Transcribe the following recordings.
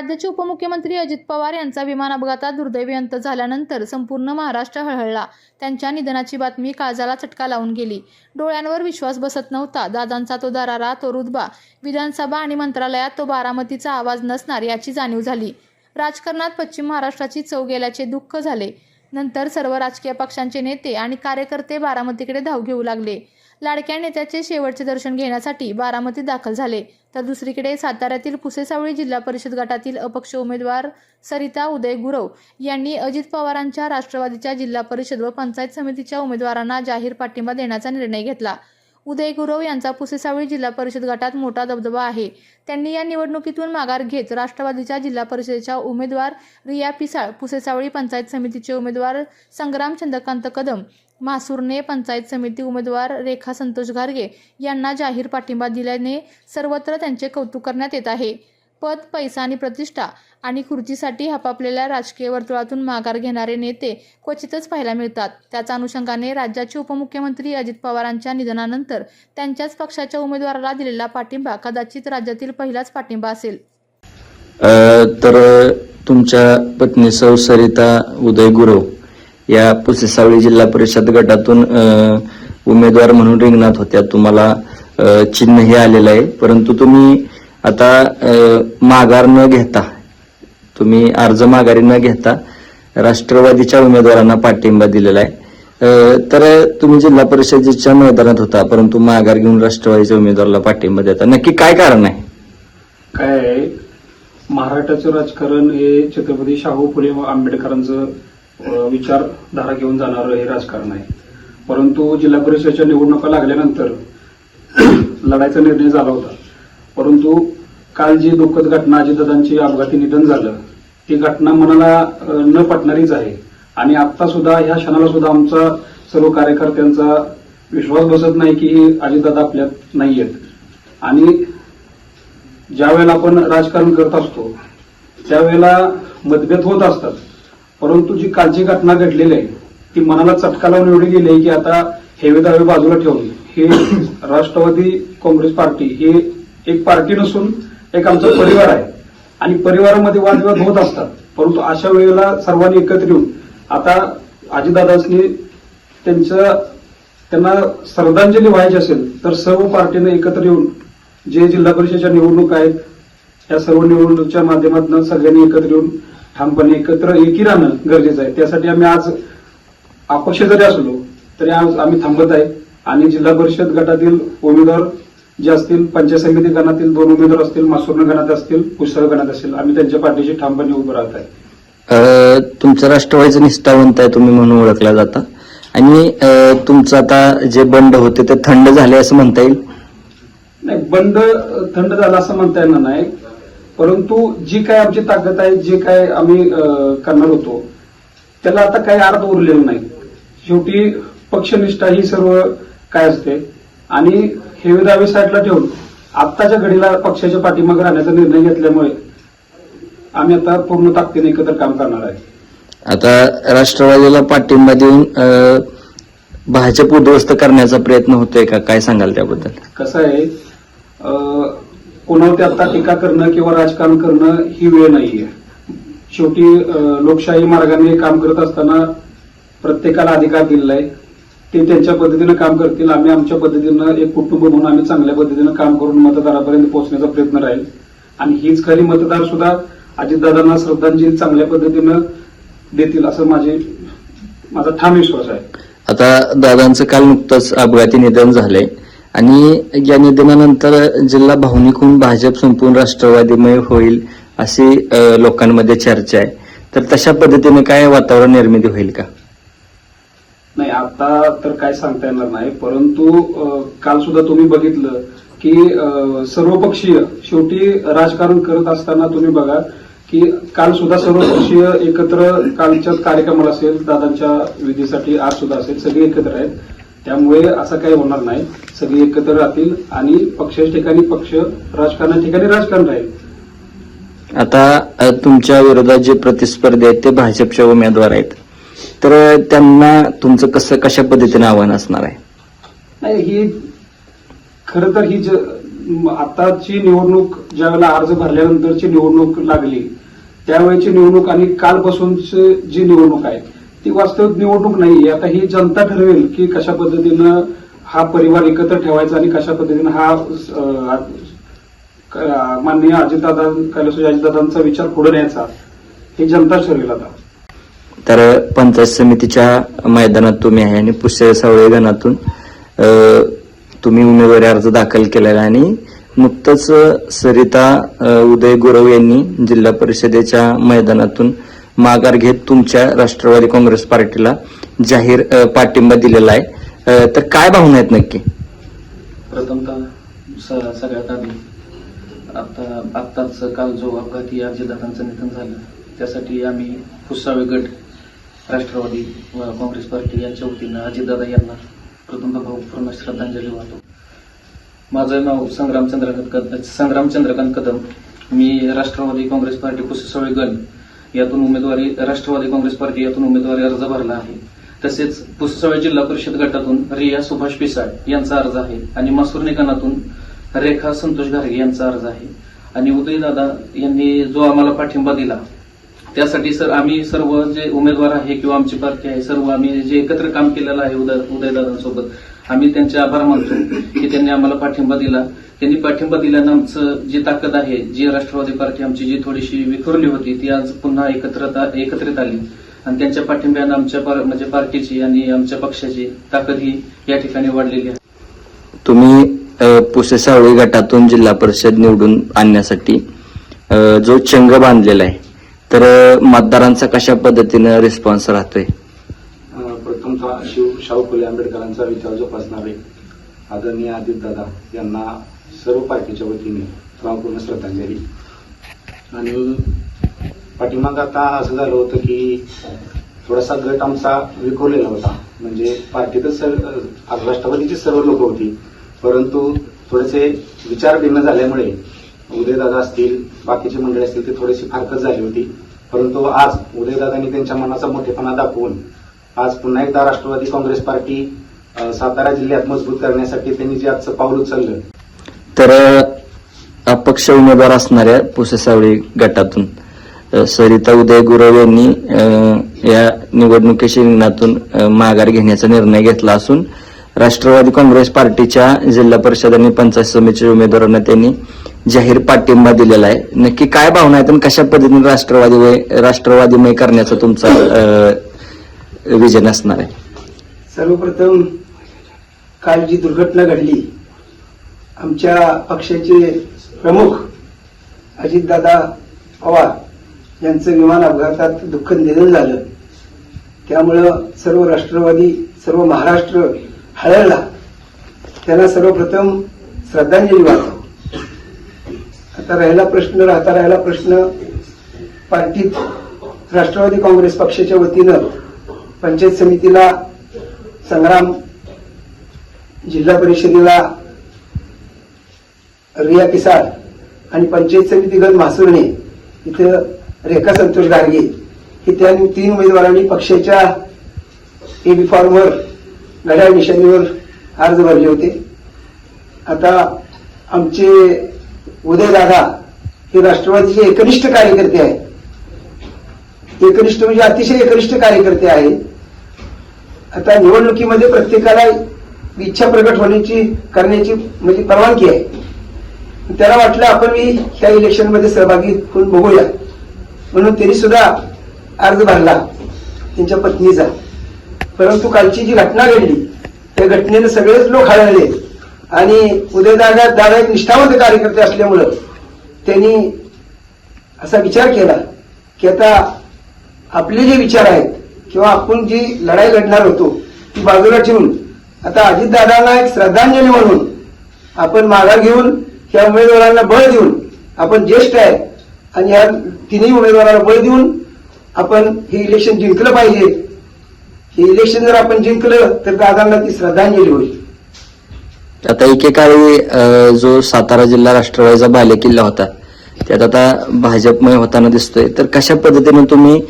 राज्याचे उपमुख्यमंत्री अजित पवार यांचा विमान अपघातात दुर्दैवी अंत झाल्यानंतर संपूर्ण महाराष्ट्र हळहळला. त्यांच्या निधनाची बातमी काळजाला चटका लावून गेली. डोळ्यांवर विश्वास बसत नव्हता. दादांचा तो दरारा तो रुतबा विधानसभा आणि मंत्रालयात तो बारामतीचा आवाज नसणार याची जाणीव झाली. राजकारणात पश्चिम महाराष्ट्राची चव गेल्याचे दुःख झाले. नंतर सर्व राजकीय पक्षांचे नेते आणि कार्यकर्ते बारामतीकडे धाव घेऊ लागले. लाडक्या नेत्याचे शेवटचे दर्शन घेण्यासाठी बारामतीत दाखल झाले. तर दुसरीकडे साताऱ्यातील पुसेसावळी जिल्हा परिषद गटातील अपक्ष उमेदवार सरिता उदय गुरव यांनी अजित पवारांच्या राष्ट्रवादीच्या जिल्हा परिषद व पंचायत समितीच्या उमेदवारांना जाहीर पाठिंबा देण्याचा निर्णय घेतला. उदय गुरव यांचा पुसेसावळी जिल्हा परिषद गटात मोठा दबदबा आहे. त्यांनी या निवडणुकीतून माघार घेत राष्ट्रवादीच्या जिल्हा परिषदेच्या उमेदवार रिया पिसाळ पुसेसावळी पंचायत समितीचे उमेदवार संग्राम चंद्रकांत कदम मासूरने पंचायत समिती उमेदवार रेखा संतोष घारगे यांना जाहीर पाठिंबा दिल्याने सर्वत्र त्यांचे कौतुक करण्यात येत आहे. पद पैसा आणि प्रतिष्ठा आणि खुर्चीसाठी आपापलेल्या राजकीय वर्तुळातून माघार घेणारे नेते क्वचितच पाहायला मिळतात. त्याच अनुषंगाने राज्याचे उपमुख्यमंत्री अजित पवारांच्या निधनानंतर त्यांच्याच पक्षाच्या उमेदवाराला दिलेला पाठिंबा कदाचित राज्यातील पहिलाच पाठिंबा असेल. तर तुमच्या पत्नी सौ सरिता उदय गुरव या पुसेसावळी जिल्हा परिषद गटातून उमेदवार म्हणून रिंगणात होत्या. तुम्हाला चिन्ह हे आलेलं आहे. परंतु तुम्ही आता माघार न घेता तुम्ही अर्ज माघारी न घेता राष्ट्रवादीच्या उमेदवारांना पाठिंबा दिलेला आहे. तर तुम्ही जिल्हा परिषदेच्या मैदानात होता परंतु माघार घेऊन राष्ट्रवादीच्या उमेदवाराला पाठिंबा देता. नक्की काय कारण आहे? काय आहे? महाराष्ट्राचं राजकारण हे छत्रपती शाहू फुले व आंबेडकरांचं विचारधारा घेऊन जाणारं हे राजकारण आहे. परंतु जिल्हा परिषदेच्या निवडणुका लागल्यानंतर लढायचा निर्णय झाला होता. परंतु काल जी दुःखद घटना अजितदादांची अपघाती निधन झालं ती घटना मनाला न पटणारीच आहे. आणि आता सुद्धा ह्या क्षणाला सुद्धा आमचा सर्व कार्यकर्त्यांचा विश्वास बसत नाही की अजितदादा आपल्यात नाहीयेत. आणि ज्या वेळेला आपण राजकारण करत असतो त्यावेळेला मतभेद होत असतात. परंतु जी कालची घटना घडलेली आहे ती मनाला चटका लावून एवढी गेली आहे की आता हेवे दावे बाजूला ठेवून हे राष्ट्रवादी काँग्रेस पार्टी ही एक पार्टी नसून एक आमचा परिवार आहे. आणि परिवारामध्ये वादविवाद होत असतात. परंतु अशा वेळेला सर्वांनी एकत्र येऊन आता आजीदादासनी त्यांचं त्यांना श्रद्धांजली व्हायची असेल तर सर्व पार्टीने एकत्र येऊन जे जिल्हा परिषदेच्या निवडणूक आहेत या सर्व निवडणुकीच्या माध्यमातून सगळ्यांनी एकत्र येऊन ठामपणे एकत्र एकी राहणं गरजेचं आहे. त्यासाठी आम्ही आज अपक्ष जरी असलो तरी आज आम्ही थांबत आहे. आणि जिल्हा परिषद गटातील उमेदवार जे असतील पंचायत समिती गणातील दोन उमेदवार असतील मासुर्ण गणात असतील पुस्तक गणात असतील आम्ही त्यांच्या पाठीशी ठामपणे उभं राहत आहे. तुमचं राष्ट्रवादीचं निष्ठावंत आहे तुम्ही म्हणून ओळखला जाता. आणि अ, तुमचं आता जे बंड होते ते थंड झाले असं म्हणता येईल? नाही अ, थंड झाला असं म्हणता येणार नाही. परंतु जी काय आमची ताकद आहे जे काय आम्ही अ, करणार होतो त्याला आता काही अर्थ उरलेला नाही. शेवटी पक्षनिष्ठा ही सर्व काय असते. आणि हे दावे साईडला ठेवून आत्ताच्या घडीला पक्षाच्या पाठीमागे राहण्याचा निर्णय घेतल्यामुळे आम्ही आता पूर्ण ताकदीने एकत्र काम करणार आहे. आता राष्ट्रवादीला पाठिंबा देऊन भाजप उद्ध्वस्त करण्याचा प्रयत्न होतोय का? काय सांगाल त्याबद्दल? कसं आहे कोणावरती आता टीका करणं किंवा राजकारण करणं ही वेळ नाहीये. शेवटी लोकशाही मार्गाने काम करत असताना प्रत्येकाला अधिकार दिलेला आहे. ते त्यांच्या पद्धतीनं काम करतील. आम्ही आमच्या पद्धतीनं एक कुटुंब म्हणून आम्ही चांगल्या पद्धतीनं काम करून मतदारापर्यंत पोहोचण्याचा प्रयत्न राहील. आणि हीच खरी मतदार सुद्धा अजितदादांना श्रद्धांजली चांगल्या पद्धतीनं देतील असं माझे माझा ठाम विश्वास आहे. आता दादांचं काल नुकतंच अपघाती निधन झालंय. आणि या निधनानंतर जिल्हा भावनिक होऊन भाजप संपूर्ण राष्ट्रवादीमय होईल अशी लोकांमध्ये चर्चा आहे. तर तशा पद्धतीने काय वातावरण निर्मिती होईल का? नाही आता तर काय सांगता येणार नाही परंतु काल सुद्धा तुम्ही बघितलं की सर्वपक्षीय शेवटी राजकारण करत असताना तुम्ही बघा की काल सुद्धा सर्वपक्षीय एकत्र कालच्या कार्यक्रमाला असेल दादांच्या विधीसाठी आज सुद्धा असेल सगळे एकत्र आहेत. त्यामुळे असं काही होणार नाही. सगळे एकत्र राहतील आणि पक्षाच्या ठिकाणी पक्ष राजकारणा ठिकाणी राजकारण राहील. आता तुमच्या विरोधात जे प्रतिस्पर्धी आहेत ते भाजपच्या उमेदवार आहेत. तर त्यांना तुमचं कसं कशा पद्धतीने आव्हान असणार आहे? नाही ही खर तर ही आताची निवडणूक ज्या वेळेला अर्ज भरल्यानंतरची निवडणूक लागली त्यावेळेची निवडणूक आणि कालपासूनची जी निवडणूक आहे ती वास्तविक निवडणूक नाही आता ही जनता ठरवेल की कशा पद्धतीनं हा परिवार एकत्र ठेवायचा आणि कशा पद्धतीनं हा माननीय अजितदादा कैलासोजी अजितदादांचा विचार पुढे न्यायचा हे जनता ठरवेल आता. तर पंचायत समितीच्या मैदानात तुम्ही आहे आणि पुष्य सावळे गणातून तुम्ही उमेदवारी अर्ज दाखल केलेला आहे आणि नुकतंच सरिता उदय गुरव यांनी जिल्हा परिषदेच्या मैदानातून माघार घेत तुमच्या राष्ट्रवादी काँग्रेस पार्टीला जाहीर पाठिंबा दिलेला आहे. तर काय भावना आहेत नक्की? प्रथमतः स- सगळ्यात आधी आता आत्ताच काल जो अपघाती अजितदादांचं निधन झालं त्यासाठी आम्ही पुसावे गट राष्ट्रवादी व काँग्रेस पार्टी यांच्या वतीनं अजितदादा यांना प्रथमतः भावपूर्ण श्रद्धांजली वाहतो. माझं नाव संग्राम चंद्रकांत कदम संग्राम चंद्रकांत कदम. मी राष्ट्रवादी काँग्रेस पार्टी पुसेसवळे गण यातून उमेदवारी राष्ट्रवादी काँग्रेस पार्टी यातून उमेदवारी अर्ज भरला आहे. तसेच पुसेसवळे जिल्हा परिषद गटातून रिया सुभाष पिसाळ यांचा अर्ज आहे आणि मासूर निकानातून रेखा संतोष घारगे यांचा अर्ज आहे. आणि उदयदादा यांनी जो आम्हाला पाठिंबा दिला त्यासाठी सर आम्ही सर्व जे उमेदवार आहे किंवा आमची पार्टी आहे सर्व आम्ही जे एकत्र काम केलेलं आहे उदय उदयदादांसोबत आम्ही त्यांचे आभार मानतो की त्यांनी आम्हाला पाठिंबा दिला. त्यांनी पाठिंबा दिल्यानं आमचं जी ताकद आहे जी राष्ट्रवादी पार्टी आमची जी थोडीशी विखुरली होती ती आज पुन्हा एकत्र एकत्रित आली. आणि त्यांच्या पाठिंब्यानं आमच्या म्हणजे पार्टीची आणि आमच्या पक्षाची ताकद ही या ठिकाणी वाढलेली आहे. तुम्ही पुसे सावळी गटातून जिल्हा परिषद निवडून आणण्यासाठी जो चंग बांधलेला आहे तर मतदारांचा कशा पद्धतीनं रिस्पॉन्स राहतोय? प्रथमतः शिव शाहू फुले आंबेडकरांचा विचार जोपासणारे आदरणीय दादा यांना सर्व पार्टीच्या वतीने भावपूर्ण श्रद्धांजली. आणि पाठीमागं आता असं झालं होतं की थोडासा गट आमचा विखुरलेला होता. म्हणजे पार्टीतच सर राष्ट्रवादीची सर्व लोक होती. परंतु थोडेसे विचार भिन्न झाल्यामुळे उदयदादा असतील बाकीची मंडळी असतील ते थोडीशी फारकत झाली होती. परंतु आज उदयदादांनी त्यांच्या मनाचा मोठेपणा दाखवून आज पुन्हा एकदा राष्ट्रवादी काँग्रेस पार्टी सातारा जिल्ह्यात मजबूत करण्यासाठी त्यांनी जे आजचं पाऊल उचललं. तर अपक्ष उमेदवार असणाऱ्या पुसे सावळी गटातून सरिता उदय गुरव यांनी या निवडणुकीशी रिंगणातून माघार घेण्याचा निर्णय घेतला असून राष्ट्रवादी काँग्रेस पार्टीच्या जिल्हा परिषद आणि पंचायत समितीच्या उमेदवारांना त्यांनी जाहीर पाठिंबा दिलेला आहे. नक्की काय भावना आहेत आणि कशा पद्धतीने राष्ट्रवादी राष्ट्रवादीमय करण्याचा तुमचा विजन असणार आहे? सर्वप्रथम काल जी दुर्घटना घडली आमच्या पक्षाचे प्रमुख अजितदादा पवार यांचं विमान अपघातात दुःख निधन झालं. त्यामुळं सर्व राष्ट्रवादी सर्व महाराष्ट्र हळळला त्यांना सर्वप्रथम श्रद्धांजली वाहतो. आता राहिला प्रश्न राहता राहिला प्रश्न. पार्टीत राष्ट्रवादी काँग्रेस पक्षाच्या वतीनं पंचायत समितीला संग्राम जिल्हा परिषदेला रिया किसाळ आणि पंचायत समिती गण म्हासुर्णे इथं रेखा संतोष गाडगे हे त्या तीन उमेदवारांनी पक्षाच्या एबी फॉर्मवर घड्याळ निशाणीवर अर्ज भरले होते. आता आमचे उदय दादा हे राष्ट्रवादीचे एकनिष्ठ कार्यकर्ते आहेत. एकनिष्ठ म्हणजे अतिशय एकनिष्ठ कार्यकर्ते आहेत. आता निवडणुकीमध्ये प्रत्येकाला इच्छा प्रकट होण्याची करण्याची म्हणजे परवानगी आहे. त्याला वाटलं आपण मी ह्या इलेक्शनमध्ये सहभागी होऊन बघूया. म्हणून त्यांनी सुद्धा अर्ज भरला. त्यांच्या पत्नीचा. परंतु कालची जी घटना घडली त्या घटनेनं सगळेच लोक हळहळले आणि उदयदादा दादा एक निष्ठावंत कार्यकर्ते असल्यामुळं त्यांनी असा विचार केला की आता आपले जे विचार आहेत किंवा आपण जी लढाई लढणार होतो ती बाजूला ठेवून आता अजितदादांना एक श्रद्धांजली म्हणून आपण माघार घेऊन या उमेदवारांना बळ देऊन आपण ज्येष्ठ आहे आणि या तिन्ही उमेदवारांना बळ देऊन आपण हे इलेक्शन जिंकलं पाहिजे. हे इलेक्शन जर आपण जिंकलं तर दादांना ती श्रद्धांजली होईल. आता एकेकाळी जो सातारा जिल्हा राष्ट्रवादीचा बालेकिल्ला होता त्यात आता भाजपमय होताना दिसतोय. तर कशा पद्धतीने तुम्ही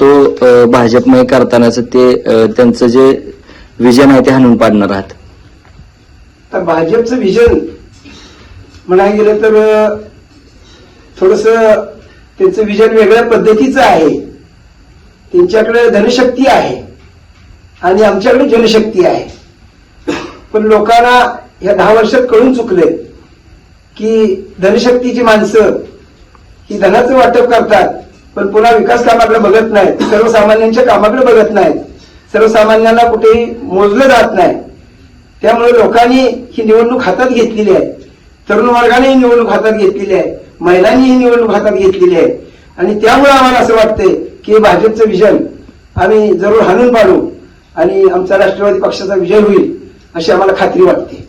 तो भाजपमय करतानाच ते त्यांचं जे विजन आहे ते हाणून पाडणार आहात? तर भाजपचं विजन म्हणायला गेलं तर थोडस त्यांचं विजन वेगळ्या पद्धतीचं आहे. त्यांच्याकडे धनशक्ती आहे आणि आमच्याकडे जनशक्ती आहे. पण लोकांना या दहा वर्षात कळून चुकले की धनशक्तीची माणसं ही धनाचं वाटप करतात पण पुन्हा विकास कामाकडे बघत नाहीत सर्वसामान्यांच्या कामाकडे बघत नाहीत सर्वसामान्यांना कुठेही मोजलं जात नाही. त्यामुळे लोकांनी ही निवडणूक हातात घेतलेली आहे. तरुण वर्गाने ही निवडणूक हातात घेतलेली आहे. महिलांनी ही निवडणूक हातात घेतलेली आहे. आणि त्यामुळे आम्हाला असं वाटतंय की भाजपचं विजन आम्ही जरूर हाणून पाडू आणि आमचा राष्ट्रवादी पक्षाचा विजय होईल. अशी आम्हाला खात्री वाटते.